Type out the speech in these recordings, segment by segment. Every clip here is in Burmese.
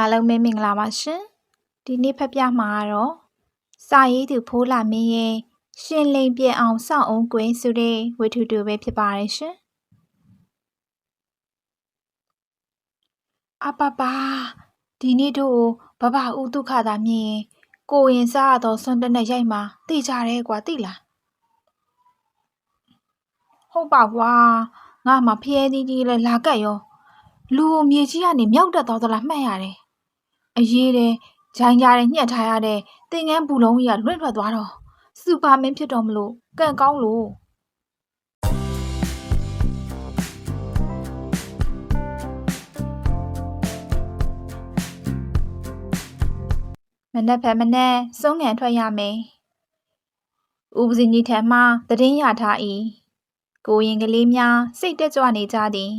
အားလုံးပဲမင်္ဂလာပါရှင်ဒီနေ့ဖတ်ပြမှာကတော့စာရေးသူဖိုးလာမင်းရဲ့ရှင်လိန်ပြည့်အောင်စောင့်အောင်ကွင်းဆိုတဲ့ဝတ္ထုတူပဲဖြစ်ပါတယ်ရှင်အပပါဒီနေ့တို့ဘဘဦးဒုက္ခသာမြင်ရင်ကိုရင်စားရတော့စွန့်တက်နဲ့ရိုက်မှာသိကြတယ်ကွာသိလားဟုတ်ပါကွာငါမှဖျဲသေးကြီးလဲလာကတ်ရောလူကိုမြေကြီးကနေမြောက်တက်သွားသလားမှတ်ရတယ် အရေးတဲ့ဂျိုင်းကြားတဲ့ညှက်ထားရတဲ့သင်ငန်းဘူးလုံးကြီးကလွင့်ထွက်သွားတော့စူပါမင်းဖြစ်တော်မလို့ကန့်ကောင်းလို့မနက်ဖက်မနက်စုံငံထွက်ရမယ်။ဦးပစင်းကြီးထံမှသတင်းရထား၏ကိုရင်ကလေးများစိတ်တက်ကြွနေကြသည်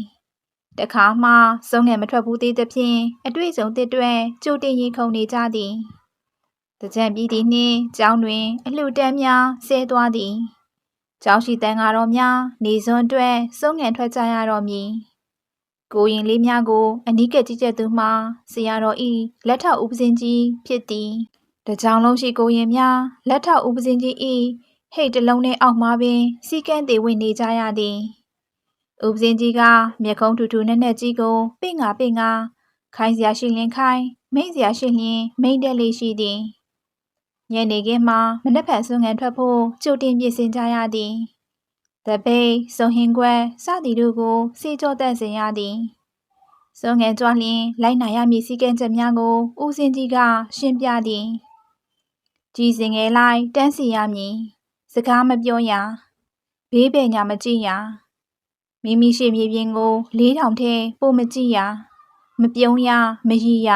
တခါမှစုံငယ်မထွက်ဘူးသေးသဖြင့်အတွေ့အကြုံတစ်တွဲကြိုတင်ရင်ခုန်နေကြသည်တကြံပြည်သည်နှင့်ကျောင်းတွင်အလှတန်းများဆဲသွားသည်ကျောင်းရှိတန်ဃာတော်များနေစွန်းအတွက်စုံငယ်ထွက်ကြရတော့မည်ကိုရင်လေးများကို အနီးကပ်ကြည့်ချက်သူမှဆရာတော်ဤလက်ထောက်ဥပစင်းကြီးဖြစ်သည်တကြောင်လုံးရှိကိုရင်များလက်ထောက်ဥပစင်းကြီးဤဟိတ်တလုံးနဲ့အောက်မှာပင်စီကန်းသေးဝင်နေကြရသည်။ ဦးပစင်းကြီးကမျက်ခုံးထူထူနဲ့နဲ့ကြီးကိုပင့်ငါပင့်ငါခိုင်းစရာရှိလင်ခိုင်းမိတ်စရာရှိလျင်မိတ်တက်လေးရှိသည်။ညနေခင်းမှာမနက်ဖြန်ဆွမ်းငံထွက်ဖို့ကြိုတင်ပြင်ဆင်ကြရသည်။တပိတ်စုံဟင်ခွဲစသည်တို့ကိုစီကြောတက်စင်ရသည်။စွန်ငယ်ကြွလျင်လိုက်နိုင်ရမည်စည်းကမ်းချက်များကိုဦးစင်းကြီးကရှင်းပြသည်။ကြီးစင်ငယ်လိုက်တန်းစီရမည်။စကားမပြောရဘေးပင်ညာမကြည့်ရ မိမိရှိမြေပြင်ကိုလေးထောင်ထဲပို့မကြည့်ရမပြုံးရမရည်ရ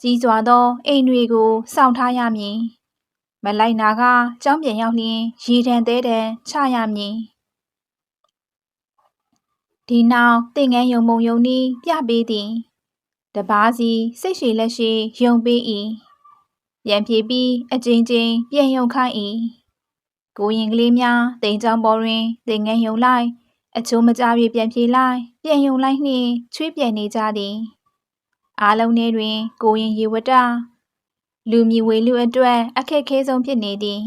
ကြီးစွာသောအိမ်တွေကိုစောင့်ထားရမည်မလိုက်နာကကြောင်းပြန်ရောက်လျင်ရေတံသေးတံချရမည်ဒီနောက်သင်ငန်းယုံမုံယုံနီးပြပေးသည်တပားစီစိတ်ရှိလက်ရှိယုံပေး၏ပြန်ပြေးပြီးအကျဉ်းချင်းပြန်ယုံခိုင်း၏ကိုရင်ကလေးများတိမ်ချောင်းပေါ်တွင်တင်ငယ်ယုံလိုက် အချိုးမကြပြေပြန်ပြေးလိုက်ပြန်ယုံလိုက်နှင့်ချွေးပြန်နေကြသည်အားလုံးထဲတွင် ကိုရင်ရေဝတလူမြဝေလူအတွက်အခက်ခဲဆုံးဖြစ်နေသည်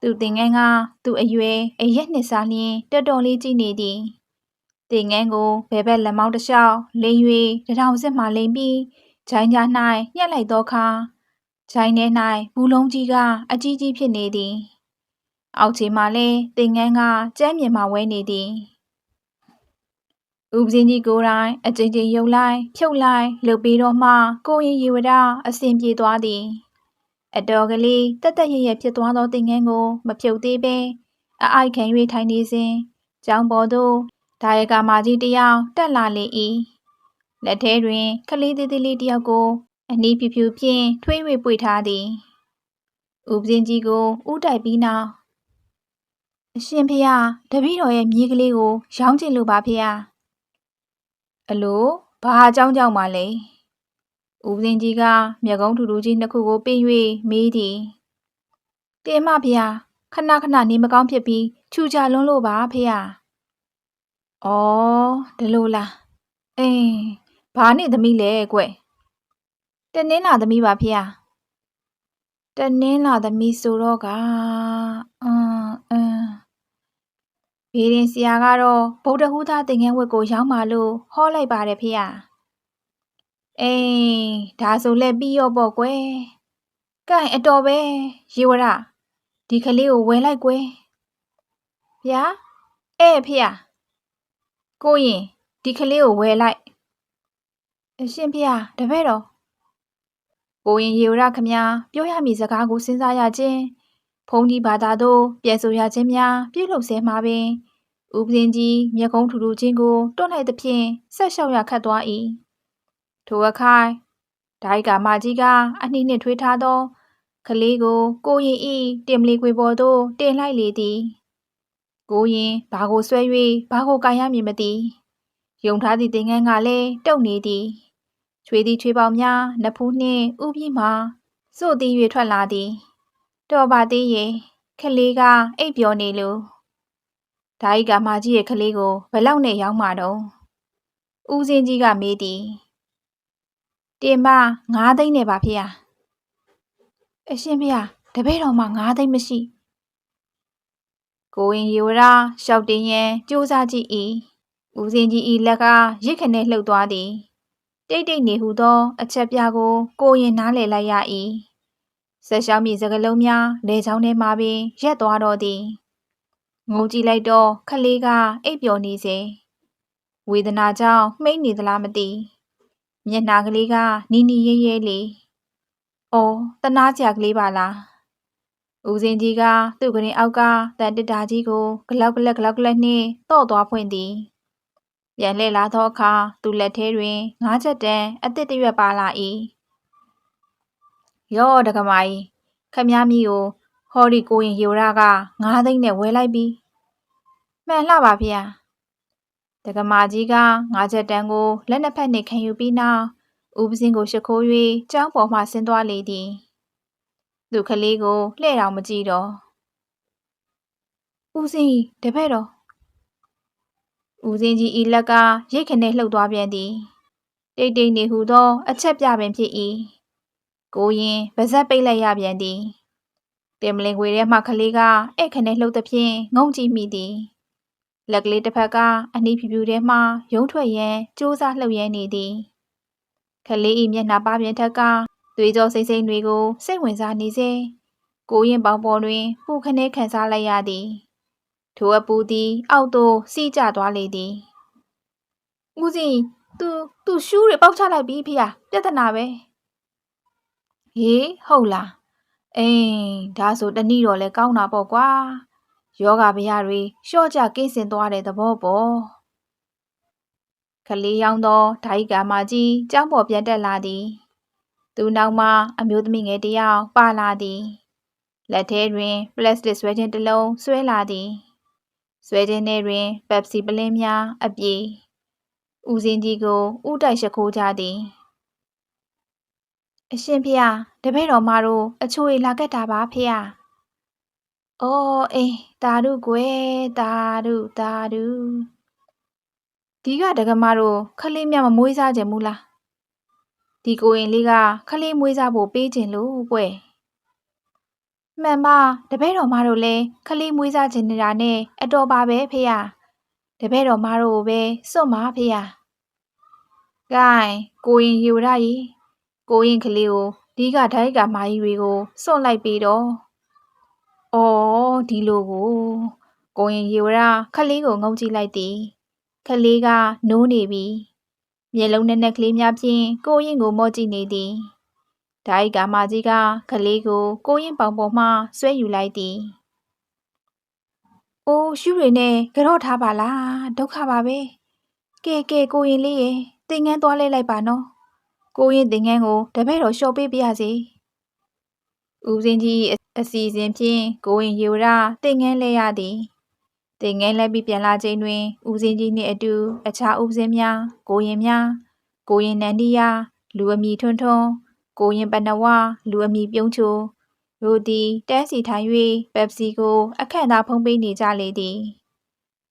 သူတင်ငန်းကသူ့အရွယ်အရက်နှစ်စားလျင်တော်တော်လေးကြည့်နေသည်တင်ငန်းကိုဘဲဘက်လက်မောင်းတစ်လျှောက်လိမ်၍တထောင်စစ်မှလိမ်ပြီးဂျိုင်းကြား၌ညှက်လိုက်သောအခါဂျိုင်းထဲ၌ဘူးလုံးကြီးကအကြီးကြီးဖြစ်နေသည် အောက်ခြေမှာလည်းတင်ငန်းကကျမ်းမြေမှာဝဲနေသည်ဦးပစင်းကြီးကိုယ်တိုင်အကြိမ်ကြိမ်ယုံလိုက်ဖြုတ်လိုက်လှုပ်ပြီးတော့မှကိုရင်ရေဝဒအစဉ်ပြေသွားသည်အတော်ကလေးတက်တက်ရရဖြစ်သွားသောတင်ငန်းကို မဖြုတ်သေးပဲအအိုက်ခံ၍ထိုင်နေစဉ်ကျောင်းပေါ်သို့ဒါယကမာကြီးတယောက်တက်လာလေ၏လက်ထဲတွင်ကလေးသေးသေးလေးတယောက်ကို အနီးဖြူဖြူဖြင့်ထွေး၍ပွေထားသည်ဦးပစင်းကြီးကိုဥတိုက်ပြီးနောက် အရှင်ဖေဟာတပည့်တော်ရဲ့မြေးကလေးကို ရောင်းချင်လို့ပါဖေဟာအလိုဘာအကြောင်းကြောင့်ပါလဲဦးစင်ကြီးကမျက်ကုံးထူထူကြီးနှစ်ခုကိုပင့်၍မေးသည်တင်မဖေဟာခဏခဏနေမကောင်းဖြစ်ပြီးချူချလွန်းလို့ပါဖေဟာဩဒီလိုလားအေးဘာနဲ့သမီးလဲကွတနင်းလာသမီးပါဖေဟာတနင်းလာသမီးဆိုတော့ကအင်းအင်း ဘေးရင်ဆရာကတော့ဗုဒ္ဓဟူးသားသင်္ကန်းဝတ်ကိုရောင်းပါလို့ဟောလိုက်ပါတယ်ဖေ။အေးဒါဆိုလက်ပြီးရောပေါ့ကွယ်။ကဲအတော်ပဲရေဝရဒီကလေးကိုဝယ်လိုက်ကွယ်။ဗျာအဲဖေ။ကိုရင်ဒီကလေးကိုဝယ်လိုက်။အရှင်ဖေတပည့်တော်ကိုရင်ရေဝရခမပြောရမည်စကားကိုစဉ်းစားရခြင်း ဘုန်းကြီးဘာသာသို့ပြန်ဆိုရခြင်းများပြုလုပ်ဆဲမှာပင်ဦးပင်းကြီးမျက်ကုံးထူထူချင်းကိုတွန့်လိုက်သဖြင့်ဆက်လျှောက်ရခတ်သွား၏ထိုအခါဒိုင်ကာမကြီးကအနှိနှင့်ထွေးထားသောကလေးကိုကိုရင်ဤတင်မလီခွေပေါ်သို့တင်လိုက်လေသည်ကိုရင်ဘာကိုဆွဲ၍ဘာကိုကန်ရမည်မသိယုံထားသည့်သင်္ကန်းကလည်းတုတ်နေသည်ချွေသည်ချွေပေါင်များနဖူးနှင့်ဥပြီးမှစို့သည်၍ထွက်လာသည် တော်ပါသေးရဲ့ခလေးကအိပ်ပျော်နေလို့ဓာဤကမာကြီးရဲ့ခလေးကိုဘယ်လောက်နဲ့ရောင်းမှာတော့ဦးစင်းကြီးကမေးသည်တင်မ9သိန်းနဲ့ပါဖေဟာအရှင်ဖေဟာတပည့်တော်မှ9သိန်းမရှိကိုရင်ရေဝရရှောက်တင်ရင်စူးစားကြည့်၏ဦးစင်ကြီးဤလက်ကရစ်ခနဲ့လှုပ်သွားသည်တိတ်တိတ်နေဟုသော အချက်ပြကိုကိုရင်နားလည်လိုက်ရ၏ ဆက်ရှောင်းမြေစကလုံးများလေချောင်းထဲမှပင်ရက်သွားတော့သည်ငုံကြည့်လိုက်တော့ခလေးကအိပ်ပျော်နေစေဝေဒနာကြောင့်မှိတ်နေသလားမသိမျက်နှာကလေးကနီနီရဲရဲလေး။အော်တနာကြကလေးပါလား။ဦးစင်ကြီးကသူ့ကရင်အောက်ကတန်တစ်တာကြီးကိုဂလောက်ကလက်ကလောက်ကလက်နှင့်တော့သွားဖွင့်သည်။ပြန်လှည့်လာသောအခါသူ့လက်ထဲတွင်ငါးချက်တန်းအသစ်တရွက်ပါလာ၏။ ယောဒကမာကြီးခမည်းမီကိုဟော်ဒီကိုရင်ယူရကငါးသိန်းနဲ့ဝယ်လိုက်ပြီ။မှန်လှပါဗျာ။ဒကမာကြီးကငါးချက်တန်းကိုလက်နှစ်ဖက်နှင့်ခံယူပြီးနောက်ဦးပစင်းကိုရှခိုး၍ကျောင်းပေါ်မှဆင်းသွားလေသည်သူကလေးကိုလှဲ့တော်မကြည့်တော့ဦးစင်းတပည့်တော်ဦးစင်းကြီးဤလက်ကရိတ်ခနဲ့လှုပ်သွားပြန်သည် တိတ်တိတ်နေဟုသော အချက်ပြပင်ဖြစ်၏ ကိုရင်ပါဇက်ပိတ်လိုက်ရပြန်သည်တင်မလင်ခွေထဲမှကလေးကအဲ့ခနဲ့လှုပ်သဖြင့်ငုံကြည့်မိသည်လက်ကလေးတစ်ဖက်ကအနီးဖြူဖြူထဲမှရုံးထွက်ရန်စူးစမ်းလှုပ်ရမ်းနေသည်ခလေးဤမျက်နှာပါပြင်ထက်ကသွေးကြောစိမ့်စိမ့်တွေကိုစိတ်ဝင်စားနေစေကိုရင်ပေါင်းပေါ်တွင်ပူခနဲခံစားလိုက်ရသည်ထိုအပူသည် အောက်သို့စီးကျသွားလေသည်ဦးစီသူသူရှူးတွေပေါက်ချလိုက်ပြီဖေ။ပြဿနာပဲ ဟေးဟုတ်လားအေးဒါဆိုတနည်းတော့လဲကောင်းတာပေါ့ကွာယောဂဗျာတွေရှော့ကြကိစ္စင်သွားတဲ့သဘောပေါ့ကလေးရောင်းသောဓာတ်ကာမကြီးကျောင်းပေါ်ပြန်တက်လာသည် သူနောက်မှအမျိုးသမီးငယ်တစ်ယောက်ပါလာသည်လက်ထဲတွင်ပလတ်စတစ်ဆွဲခြင်းတစ်လုံးဆွဲလာသည်ဆွဲခြင်းထဲတွင်ပက်ဆီပလင်းများအပြေဦးစင်းကြီးကိုဥတိုက်ရှခိုးကြသည် အရှင်ဖေဟာတပည့်တော်မတို့အချိုးရလာခဲ့တာပါဖေဟာအော်အေးတာရုကွယ်တာရုတာရုဒီကဒကမတို့ခလေးမြမမွေးစားခြင်းမူလားဒီကိုရင်လေးကခလေးမွေးစားဖို့ပေးခြင်းလို့ကွယ်မှန်ပါတပည့်တော်မတို့လည်းခလေးမွေးစားခြင်းနေတာနဲ့အတော်ပါပဲဖေဟာတပည့်တော်မတို့ပဲစွန့်ပါဖေဟာဂိုင်းကိုရင်ယူရည် ကိုရင်ကလေးကိုဒီကဓာတ်ကမာကြီးတွေကိုစွန့်လိုက်ပြီးတော့အော်ဒီလိုကိုကိုရင်ယူရခလေးကိုငုံကြည့်လိုက်သည်ခလေးကနိုးနေပြီမျက်လုံးနဲ့နဲ့ကလေးများဖြင့်ကိုရင်ကိုမော့ကြည့်နေသည်ဒိုင်ကာမကြီးကခလေးကိုကိုရင်ပေါင်ပေါ်မှဆွဲယူလိုက်သည်အိုးရှူတွေနဲ့ကြော့ထားပါလားဒုက္ခပါပဲကဲကဲကိုရင်လေးရေတင်ငန်းသွားလဲလိုက်ပါနော် ကိုရင်တင်ငန်းကိုတပည့်တော်လျှော့ပေးပြရစီဦးစင်းကြီးအစီအစဉ်ဖြင့်ကိုရင်ရေဝရတင်ငန်းလဲရသည်တင်ငယ်လက်ပြီးပြန်လာချိန်တွင်ဦးစင်းကြီးနှင့်အတူအခြားဦးစင်းများကိုရင်များကိုရင်နန္ဒီယာလူအမီထွန်းထွန်းကိုရင်ပနဝလူအမီပြုံးချိုတို့သည်တန်းစီထိုင်၍ပက်ပစီကို အခန့်သားဖုံးပေးနေကြလေသည်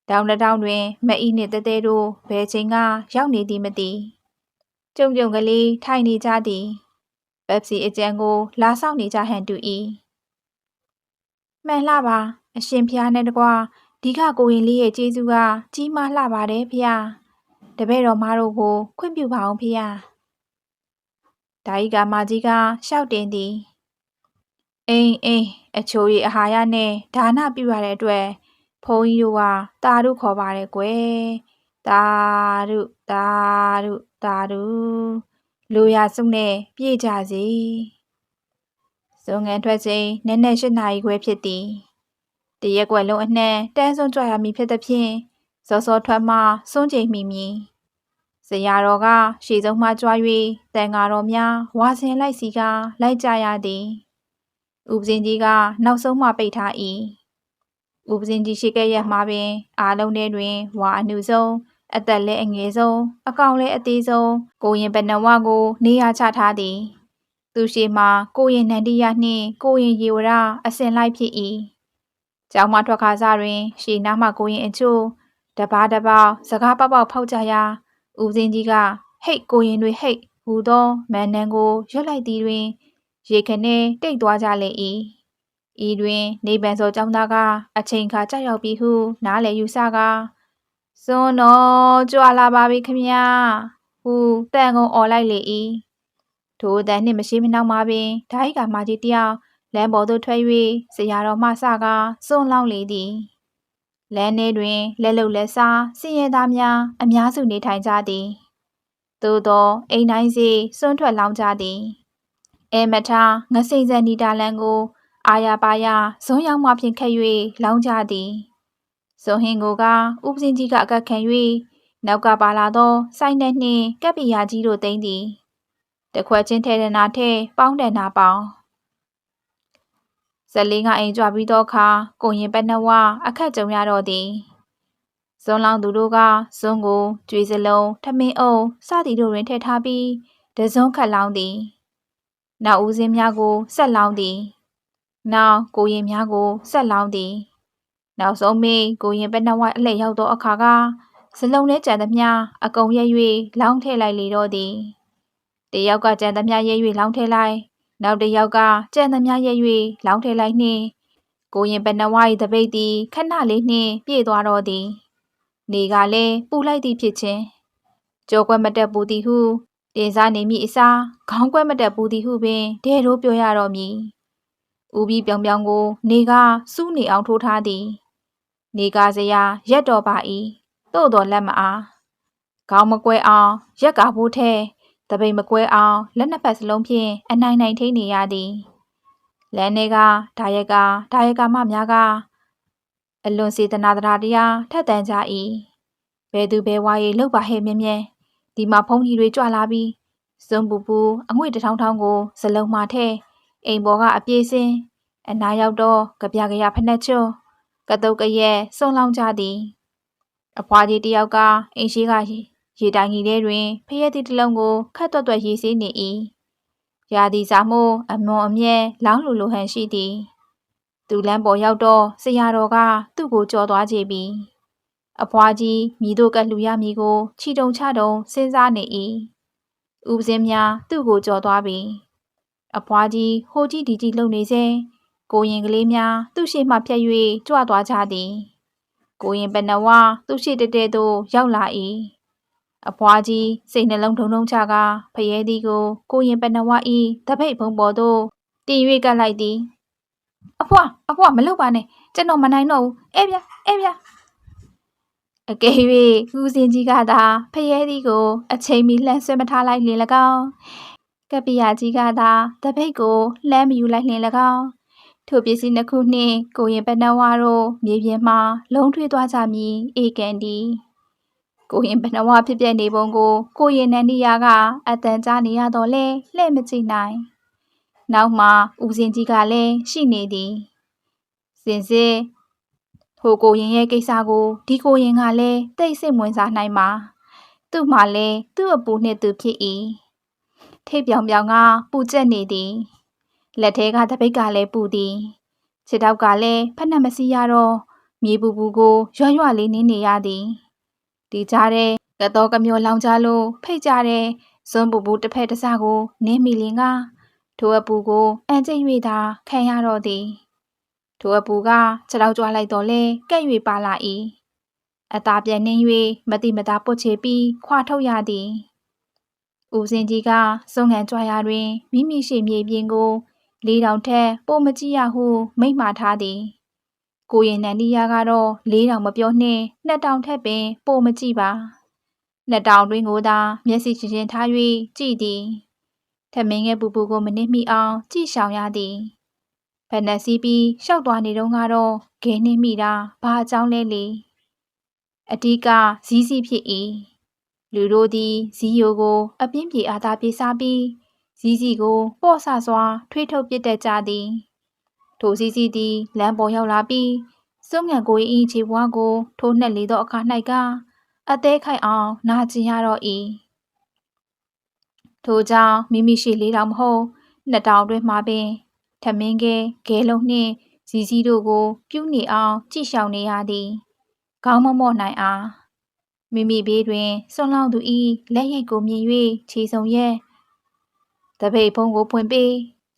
တောင်တတောင်တွင်မအီနှင့်တဲတဲတို့ဘယ်ချိန်ကရောက်နေသည်မသိ ကြုံကြုံကလေးထိုင်နေကြသည်ပက်ပစီအကြံကို လာဆောင်နေကြဟန်တူ၏မှန်လှပါ အရှင်ဖျားနဲ့တကွာဒီကကိုရင်လေးရဲ့ကျေးဇူးကကြီးမားလှပါတယ်ဖေဟာတပည့်တော်မတို့ကို ခွင့်ပြုပါအောင်ဖေဟာဒါဤကမကြီးကရှောက်တင်သည်အိမ်အိမ်အချိုရီအာဟာရနဲ့ဒါနပြုရတဲ့အတွက်ဘုန်းကြီးတို့ကတာရုခေါ်ပါတယ်ကွယ်တာ ရုတာရုတာရုလူရစုနဲ့ပြေးကြစီစုံငန်းထွက်ချိန်နည်းနည်း၈နာရီခွဲဖြစ်သည်တရက်ွက်လုံးအနှံတန်းစွန်းကြွရမည်ဖြစ်သဖြင့်စောစောထွက်မှစွန့်ချိန်မိမည်ဇရာတော်ကရှေ့ဆုံးမှကြွား၍တန်ဃာတော်များဝါစင်လိုက်စီကလိုက်ကြရသည်ဥပဇင်ကြီးကနောက်ဆုံးမှပိတ်ထား၏ဥပဇင်ကြီးရှိခဲ့ရမှာပင် အားလုံးထဲတွင်ဝါအနုဆုံး အသက်လည်းအငယ်ဆုံးအကောင်လည်းအသေးဆုံးကိုရင်ဘဏဝကို နေရာချထားသည် သူရှိမှကိုရင်နန္ဒီယနှင့်ကိုရင်ရေဝရအစင်လိုက်ဖြစ်၏ကျောင်းမထွက်ခါစားတွင် ရှေနားမှကိုရင်အချို့တပားတပေါက်စကားပေါက်ပေါက်ဖောက်ကြရာဦးစင်းကြီးကဟိတ်ကိုရင်တွေဟိတ်ဟူသောမန်နန်ကိုရွတ်လိုက်သည်တွင် ရေခနဲတိတ်သွားကြလေ၏ဤတွင်နေပန်စောကျောင်းသားကအချိန်ခါကြောက်ရောက်ပြီဟု နားလေယူဆကာ စွန်းတော်ကြွလာပါပြီခမညာဟုတန်ကုန်អော်လိုက်လေ၏ထိုအတန်နှင့်မရှိမနှောက်မှပင်ဓာဟိကမကြီးတယောက်လမ်းပေါ်သို့ထွက်၍ဆရာတော်မှစကားစွန့်လောင်းလေသည်လမ်းထဲတွင်လက်လုံလက်စားစင်ရသားများအများစုနေထိုင်ကြသည်သို့သောအိမ်တိုင်းစီစွန့်ထွက်လောင်းကြသည်အဲမထားငစိမ့်စက်နီတာလန်ကို အာရပါရဇုံရောက်မှဖြင့်ခက်၍လောင်းကြသည် ဇုံဟင်ကိုကဥပစင်းကြီးကအကက်ခံ၍နောက်ကပါလာသောစိုင်းနှနှင့်ကပ်ပီယာကြီးတို့သိမ့်သည်တခွက်ချင်းထဲတနာထဲပေါင်းတန်နာပေါင်းဇလင်းကအိမ်ကြွပြီးသောအခါကိုရင်ပက်နှဝအခက်ကြုံရတော့သည်ဇွန်လောင်သူတို့ကဇွန်ကိုကြွေစလုံးထမင်းအုံစသည်တို့တွင်ထည့်ထားပြီးတစုံခတ်လောင်းသည်နောက်ဦးစင်းများကိုဆက်လောင်းသည်နောက်ကိုရင်များကိုဆက်လောင်းသည် နောက်ဆုံးမေကိုရင်ပက်နှဝအလှည့်ရောက်သောအခါကစလုံးနဲ့ကြံသမျှအကုန်ရဲ၍လောင်းထည့်လိုက်လေတော့သည်တယောက်ကကြံသမျှရဲ၍လောင်းထည့်လိုက်နောက်တစ်ယောက်ကကြံသမျှရဲ၍လောင်းထဲလိုက်နှင့်ကိုရင်ပနဝ၏တပိတ်သည်ခဏလေးနှင့်ပြေးသွားတော့သည်နေကလည်းပူလိုက်သည်ဖြစ်ခြင်းကြောကွက်မတက်ပူသည်ဟုတင်စားနေမိအစားခေါင်းကွက်မတက်ပူသည်ဟုပင်ဒဲတို့ပြောရတော့မည်ဦးပြီးပြောင်ပြောင်ကို နေကစူးနေအောင်ထိုးထားသည် နေကစရာရက်တော်ပါ၏သို့တော်လက်မအားခေါင်းမကွဲအောင်ရက်ကဖို့ထဲတပိန်မကွဲအောင်လက်နှစ်ဖက်စလုံးဖြင့်အနိုင်နိုင်ထိနေရသည်လမ်းထဲကဒါရက်ကဒါရက်ကမများကအလွန်စေတနာတရားတရားထက်တန်ကြ၏ဘယ်သူဘယ်ဝါရီလောက်ပါဟဲ့မြင်းမြဲဒီမှာဖုံးကြီးတွေကြွလာပြီးစွန်ပူပူအငွေ့တထောင်းထောင်းကိုဇလုံးမှထဲအိမ်ပေါ်ကအပြေးစင်းအနာရောက်တော့ကြပြကြရဖနှက်ချွန်း ကတုတ်ကရဲ့စုံလောင်းကြသည်အဖွားကြီးတယောက်ကအိမ်ရှိကရေတိုင်ကြီးထဲတွင်ဖရဲသည့်တစ်လုံးကိုခတ်တွတ်တွတ်ရေးစေးနေ၏ရာသီစာမှုအမွန်အမြဲလောင်းလူလိုဟန်ရှိသည်သူလမ်းပေါ်ရောက်တော့ဆရာတော်ကသူ့ကိုကြော်သွားကြပြီအဖွားကြီးမိတို့ကလူရမည်ကိုခြီတုံချတုံစဉ်းစားနေ၏ဥပစင်းများသူ့ကိုကြော်သွားပြီအဖွားကြီးဟိုကြီးဒီကြီးလှုပ်နေစေ ကိုရင်ကလေးများသူ့ရှိမှဖြတ်၍ကြွသွားကြသည်ကိုရင်ပနဝသူ့ရှိတဲတဲသို့ရောက်လာ၏အဖွားကြီးစိတ်နှလုံးထုံထုံချကာဖရဲသည်ကိုကိုရင်ပနဝဤတပိတ်ဘုံပေါ်သို့တင်၍ကပ်လိုက်သည်အဖွားအဖွားမလုပ်ပါနဲ့ကျွန်တော်မနိုင်တော့ဘူးအဲဗျာအဲဗျာအကယ်၍ဦးစင်ကြီးကသာဖရဲသည်ကို အချိန်မီလှမ်းဆွဲမထားလိုက်လင်၎င်းကပ္ပိယကြီးကသာတပိတ်ကိုလှမ်းမယူလိုက်လင်၎င်း ထိုပစ္စည်းနှစ်ခုနှင့်ကိုရင်ပနဝါတို့မြေပြင်မှလုံးထွေးသွားကြမည်ဧကန်ဒီကိုရင်ဘဏဝဖြစ်ပြနေပုံကို ကိုရင်နန္ဒီယာကအတန်ကြားနေရတော့လဲလှဲ့မကြည့်နိုင်နောက်မှဦးစင်ကြီးကလည်းရှိနေသည်စင်စစ်ဟိုကိုရင်ရဲ့ကိစ္စကိုဒီကိုရင်ကလည်းတိတ်စိတ်ဝင်စားနိုင်မှာသူ့မှာလည်းသူ့အပူနှစ်သူဖြစ်၏ထိပ်ပြောင်ပြောင်ကပူကျက်နေသည် လက်ထဲကတပိတ်ကလည်းပူသည်ခြေထောက်ကလည်းဖက်နှက်မစီရတော့မြေပူပူကိုရွရွလေးနင်းနေရသည်ဒီကြားတဲ့ကတော့ကမျိုးလောင်ကြလို့ဖိတ်ကြတဲ့ဇွန်ပူပူတစ်ဖက်တစ်စကိုနင်းမိလင်ကထိုအပူကိုအန်ကျိတ်၍သာခံရတော့သည်ထိုအပူကခြေထောက်ကြွားလိုက်တော့လဲကဲ့၍ပါလာ၏အသာပြန်နှင်း၍မတိမတာပုတ်ချေပြီးခွာထုတ်ရသည်ဦးစင်ကြီးကစုံငံကြွားရာတွင်မိမိရှိမြေပြင်ကို လေးတောင်ထက်ပိုမကြည့်ရဟု မိန့်မာထားသည်ကိုရင်နန္ဒီယာကတော့လေးတောင်မပြောနှင့်နှစ်တောင်ထက်ပင် ပိုမကြည့်ပါနှစ်တောင်တွင်ကိုသာမျက်စိချင်းချင်းထား၍ကြည့်သည်ထမင်းငယ်ပူပူကိုမနစ်မိအောင် ကြည့်ရှောင်ရသည်ဖက်နက်စီးပြီးရှောက်သွားနေတော့ကတော့ဂဲနှင်းမိတာဘာအကြောင်းလဲလေအဓိကဇီးစီဖြစ်၏လူတို့သည်ဇီးယိုကို အပြင်းပြေအားသာပြေးစားပြီး ဇီးစီကိုပေါ့ဆစွာထွေးထုတ်ပစ်တတ်ကြသည်ထိုစီစီသည်လမ်းပေါ်ရောက်လာပြီးစွန့်ငံကို၏ခြေပွားကို ထိုးနှက်လေသောအခါ၌ကအသေးခိုက်အောင်နာကျင်ရတော့၏ထိုကြောင့်မိမိရှိလေးတောင်မဟုတ်နှစ်တောင်တွင်မှပင်ထမင်းကဲဂဲလုံးနှင့်ဇီစီတို့ကို ပြုနေအောင်ကြည့်ရှောင်နေရသည်ခေါင်းမမော့နိုင်အားမိမိဘေးတွင်စွန့်လောင်းသူ၏လက်ရိတ်ကိုမြင်၍ခြေစုံရဲ့ တပိတ်ဖုံးကိုဖွင့်ပေး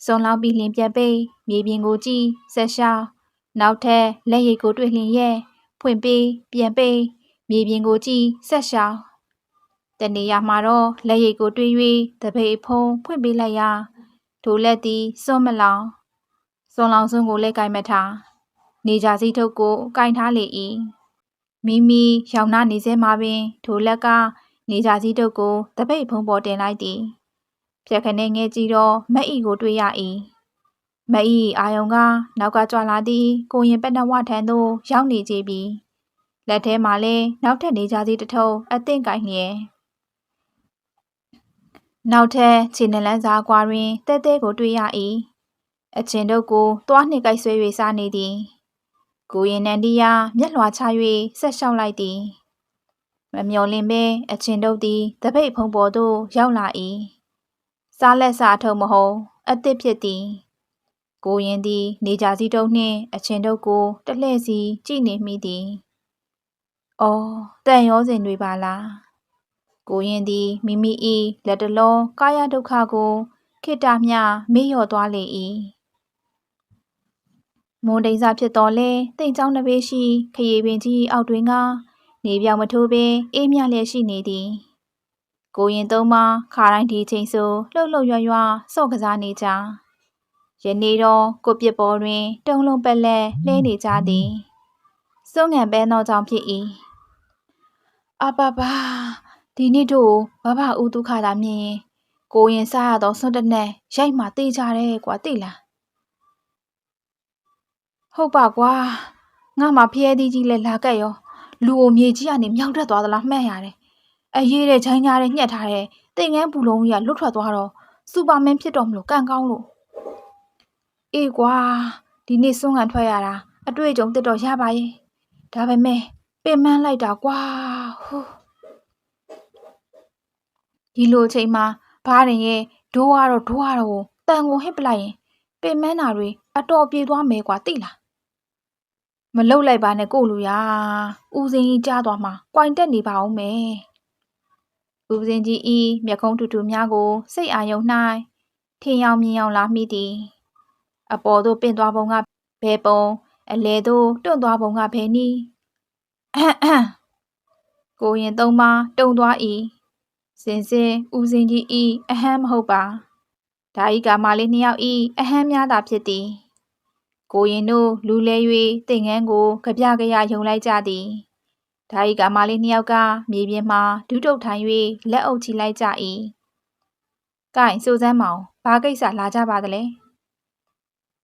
စွန်လောင်းပြီးလင်းပြတ်ပေးမြေပြင်ကိုကြည့်ဆက်ရှောင်းနောက်ထပ်လက်ရိတ်ကိုတွေ့လျင်ရဲ့ဖွင့်ပေးပြန်ပေးမြေပြင်ကိုကြည့်ဆက်ရှောင်းတနေရာမှာတော့လက်ရိတ်ကိုတွေ့၍တပိတ်ဖုံးဖွင့်ပေးလိုက်ရာထိုလက်သည်စွန့်မလောင်စွန်လောင်စွန်းကိုလက်ကင်မထားနေကြစီထုတ်ကိုကင်ထားလေ၏မိမိရောင်နာနေစေမှာပင်ထိုလက်က နေကြစီထုတ်ကိုတပိတ်ဖုံးပေါ်တင်လိုက်သည် ဖြက်ခနဲ့ငဲကြည့်တော့မက်ဤကိုတွေ့ရ၏မက်ဤအာယုံကနောက်ကကြွလာသည်ကိုရင်ပက်နဝထံသို့ရောက်နေကြပြီလက်ထဲမှာလဲနောက်ထပ်နေကြစီတထုံအသင့်ကိုင်လျက်နောက်ထပ်ခြေနှလန်းစားကွာတွင်တဲတဲကိုတွေ့ရ၏အချင်းတို့ကိုသွားနှိကိုက်ဆွဲ၍စားနေသည်ကိုရင်နန္ဒီယာမျက်လွှာချ၍ဆက်လျှောက်လိုက်သည်မမျော်လင့်ပဲအချင်းတို့သည်တပိတ်ဖုံးပေါ်သို့ရောက်လာ၏ စားလက်စားထုံမဟုတ်အသစ်ဖြစ်သည်ကိုရင်သည် နေကြစီတုံးနှင့်အချင်းတို့ကိုတလှည့်စီကြည့်နေမိသည်။အော်တန်ရောစဉ်တွေပါလား။ကိုရင်သည်မိမိ၏လက်တလုံးကာယဒုက္ခကိုခိတ္တမျှမေ့လျော့သွားလေ၏။မွန်တိန်စာဖြစ်တော်လဲတိမ်ချောင်းတစ်ပေရှိ ခရီပင်ကြီးအောက်တွင်ကနေပြောင်မထိုးပင်အေးမြလျက်ရှိနေသည်။ ကိုရင်သုံးပါခါတိုင်းဒီချိန်ဆိုလှုပ်လှုပ်ရွရွစော့ကစားနေကြ။ယနေ့တော့ကိုပြစ်ပေါ်တွင် တုံးလုံးပက်လက်လဲနေကြသည်။စွန့်ငံပဲသောကြောင့်ဖြစ်၏။အပပါဒီနေ့တို့ဘဘဦးဒုက္ခသာမြင်ရင်ကိုရင်စားရသောစွန့်တနက်ရိုက်မှတေးကြတယ်ကွာသိလားဟုတ်ပါကွာငါမှဖျဲသီးကြီးလဲလာကက်ရောလူအုံမြေကြီးကနေမြောက်တက်သွားသလားမှတ်ရတယ် အရေးတဲ့ချိုင်းကြားတဲ့ညှက်ထားတဲ့တင်ငန်းပူလုံးကြီးကလွတ်ထွက်သွားတော့စူပါမင်းဖြစ်တော်မလို့ကန့်ကောင်းလို့အေးကွာဒီနေ့စွန့်ကန်ထွက်ရတာအတွေ့အကြုံတက်တော့ရပါရဲ့ဒါပေမဲ့ပင်မလိုက်တာကွာဟိုးဒီလိုအချိန်မှာဘားရင်ရဲ့ဒိုးကတော့ဒိုးကတော့တန်ကိုဟစ်ပလိုက်ရင်ပင်မနာတွေအတော်ပြေသွားမယ်ကွာသိလားမလုတ်လိုက်ပါနဲ့ကိုလူရဦးစင်းကြီးကြားသွားမှာကြွိုင်တက်နေပါအောင်မယ် ဦးစင်းကြီးဤမျက်ခုံးတူတူများကို စိတ်အာယုံ၌ထင်ရောင်မြင်အောင်လာမိသည်အပေါ်သို့ပင့်သွားပုံကဘဲပုံအလဲသို့တွန့်သွားပုံကဘဲနီးအဟံအဟံကိုရင်သုံးပါတုံသွား၏စင်စင်ဦးစင်ကြီးဤအဟမ်းမဟုတ်ပါဒါဤကမာလေးနှစ်ယောက်ဤအဟမ်းများသာဖြစ်သည်ကိုရင်တို့လူလဲ၍တိမ်ငန်းကိုကြပြကြရယုံလိုက်ကြသည် ဒါဤကမာလေးနှစ်ယောက်ကမြေပြင်မှာဒုတုတ်ထိုင်၍လက်အုပ်ချီလိုက်ကြ၏ကိုင်စိုးစမ်းမောင်ဘာကိစ္စလာကြပါသလဲ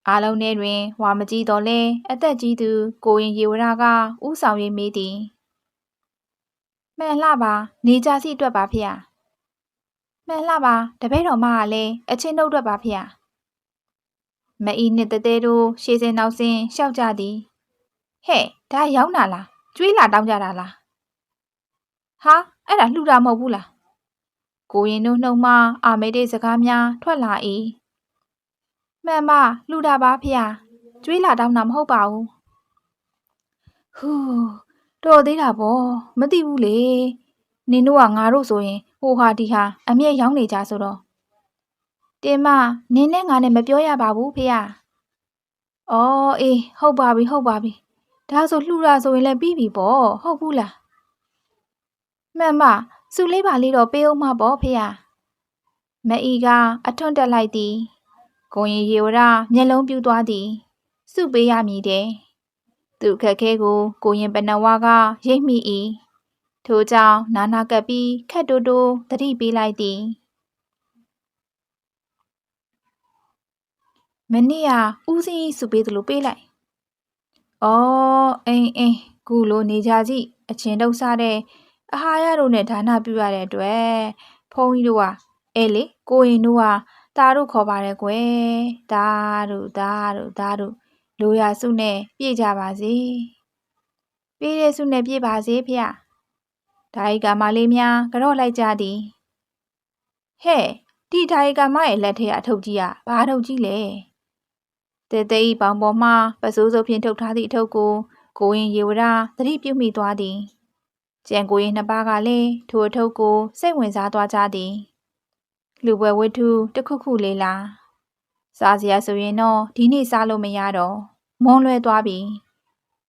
အားလုံးထဲတွင်ဝါမကြီးတော်လဲအသက်ကြီးသူကိုရင်ရေဝရကဥဆောင်၍မေးသည်မှန်လှပါနေကြစီအတွက်ပါဖေ။မှန်လှပါတပည့်တော်မကလည်းအချင်းတို့အတွက်ပါဖေ။မအီနဲ့တတဲတို့ရှေးစင်နောက်စင်ရှောက်ကြသည်။ဟဲ့ဒါရောက်နာလား ကျွေးလာတောင်းကြတာလား။ဟာအဲ့ဒါလှူတာမဟုတ်ဘူးလား။ကိုရင်တို့နှုံမအာမေတဲ့စကားများထွက်လာ၏။မှန်ပါလှူတာပါဖေ။ကျွေးလာတောင်းတာမဟုတ်ပါဘူး။ဟူးတော်သေးတာပေါ့မသိဘူးလေနင်တို့ကငါတို့ဆိုရင်ဟိုဟာဒီဟာအမျက်ရောင်းနေကြဆိုတော့တင်မနင်းနဲ့ငါနဲ့မပြောရပါဘူးဖေ။အော်အေးဟုတ်ပါပြီဟုတ်ပါပြီ ဒါဆိုလှူတာဆိုရင်လည်းပြီးပြီပေါ့ဟုတ်ဘူးလားမှန်မစုလေးပါလေးတော့ပေးအောင်မပေါ့ဖေ။မအီကအထွန်းတက်လိုက်သည်ကိုရင်ရေဝရမျက်လုံးပြူသွားသည်စုပေးရမည်တဲ့သူ့ခက်ခဲကိုကိုရင်ပနဝါကရိပ်မိ၏ထို့ကြောင့်နာနာကပ်ပြီးခက်တိုးတိုးတတိပေးလိုက်သည်မနေ့ကဦးစင်းစုပေးသလိုပေးလိုက်။ အော်အိမ်အိမ်ခုလိုနေကြကြည့်အချင်းတုပ်စားတဲ့အဟာရတို့နဲ့ဒါနပြုရတဲ့အတွက်ဖုန်းကြီးတို့ကအဲလေကိုရင်တို့ကတာတို့ခေါ်ပါတယ်ကွယ်။ဒါတို့ဒါတို့ဒါတို့လိုရာစုနဲ့ပြည့်ကြပါစေ။ပြည့်တဲ့စုနဲ့ပြည့်ပါစေဖေ။ဒါဤကမလေးများကြော့လိုက်ကြသည်။ဟဲ့ဒီဒါဤကမရဲ့လက်ထဲအထုပ်ကြီးကဘာထုပ်ကြီးလဲ။ တဲတဲဤပေါင်ပေါ်မှပစိုးစိုးဖြင့်ထုတ်ထားသည့်အထုပ်ကိုကိုရင်ရေဝရသတိပြုမိသွားသည်။ကျန်ကိုရင်နှစ်ပါးကလည်းထိုအထုပ်ကိုစိတ်ဝင်စားသွားကြသည်။လူပွဲဝတ္ထုတစ်ခုခုလေးလားစားစရာဆိုရင်တော့ဒီနေ့စားလို့မရတော့မွန်းလွဲသွားပြီ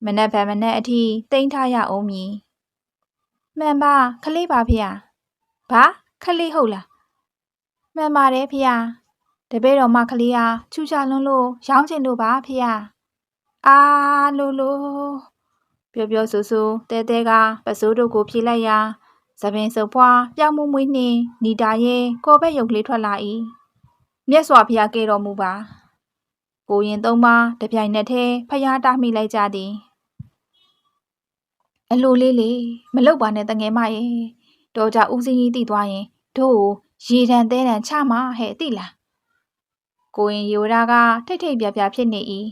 မနက်ဖြန်မနက်အထိတိမ့်ထားရအောင်မည်မှန်ပါခလေးပါဖေ။ဘာခလေးဟုတ်လားမှန်ပါတယ်ဖေ။ တပည့်တော်မခလေးဟာချူချလွန်းလို့ရောင်းချင်လို့ပါဖေ။အာလိုလိုပြောပြောဆိုဆိုတဲတဲကပစိုးတို့ကိုဖြေလိုက်ရာသပင်စုပ်ဖွာပြောင်းမှုမွေးနှင်းနီတာရဲ့ကော်ဘက်ရုပ်ကလေးထွက်လာ၏မြတ်စွာဘုရားကဲတော်မူပါကိုရင်သုံးပါတပြိုင်နက်တည်းဖျားတားမိလိုက်ကြသည်အလိုလေးလေးမလောက်ပါနဲ့တငယ်မရဲ့တော်ကြဦးစင်းကြီးတည်သွားရင်တို့ကိုရေတံသဲတံချမှာဟဲ့သိလား ကိုရင်ယောရာကထိတ်ထိတ်ပြပြဖြစ်နေ၏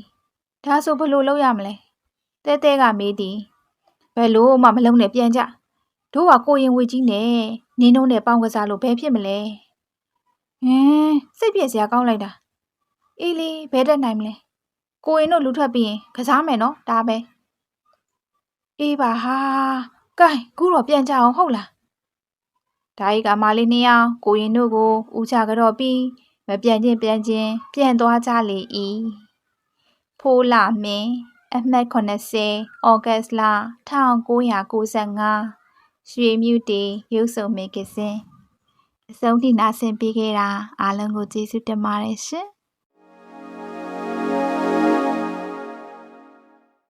ဒါဆိုဘလို့လုပ်ရမလဲတဲတဲကမေးသည်ဘယ်လို့မှမလုံးနဲ့ပြန်ကြတို့ကကိုရင်ဝေကြီးနဲ့နင်းတို့နဲ့ပေါင်းကစားလို့ဘယ်ဖြစ်မလဲဟင်းစိတ်ပြည့်စရာကောင်းလိုက်တာအေးလေဘယ်တက်နိုင်မလဲကိုရင်တို့လူထွက်ပြီးရင်ကစားမယ်နော်ဒါပဲအေးပါဟာကဲခုတော့ပြန်ကြအောင်ဟုတ်လားဒါဤကမာလေးနှစ်ယောက်ကိုရင်တို့ကိုဦးချကြော့ပြီး မပြန်ချင်းပြန်ချင်းပြန်သွားကြလေ၏ဖိုးလာမင်းအမှတ်80ဩဂတ်လ1995ရွှေမြူတီရုပ်စုံမဂ္ဂဇင်းအဆုံးထိနာဆင်ပေးခဲ့တာအားလုံးကိုကျေးဇူးတင်ပါတယ်ရှင်